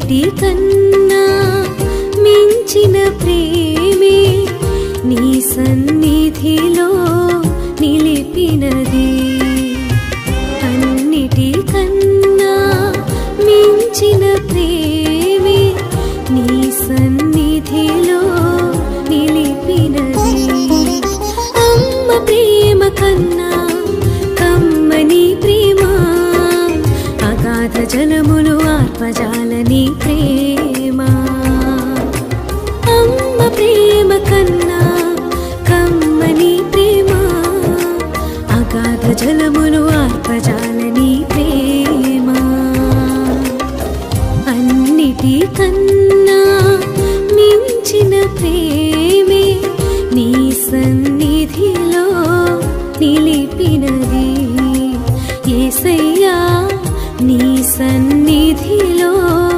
అన్నిటి కన్నా మించిన ప్రేమే నీ సన్నిధిలో నిలిపినది. అన్నిటి కన్నా మించిన ప్రేమే నీ సన్నిధిలో నిలిపినది. అమ్మ ప్రేమ కన్నా కమ్మని ప్రేమ అగాధ జలములు ఆత్మజాలని ప్రేమ. అమ్మ ప్రేమ కన్నా కమ్మని ప్రేమ. అగాధ జలములు ఆత్మజాలని ప్రేమ. అన్నిటి కన్నా మించిన ప్రేమే నీ సన్నిధిలో నిలిపినది. ఏసయ్యా నీ సన్నిధిలో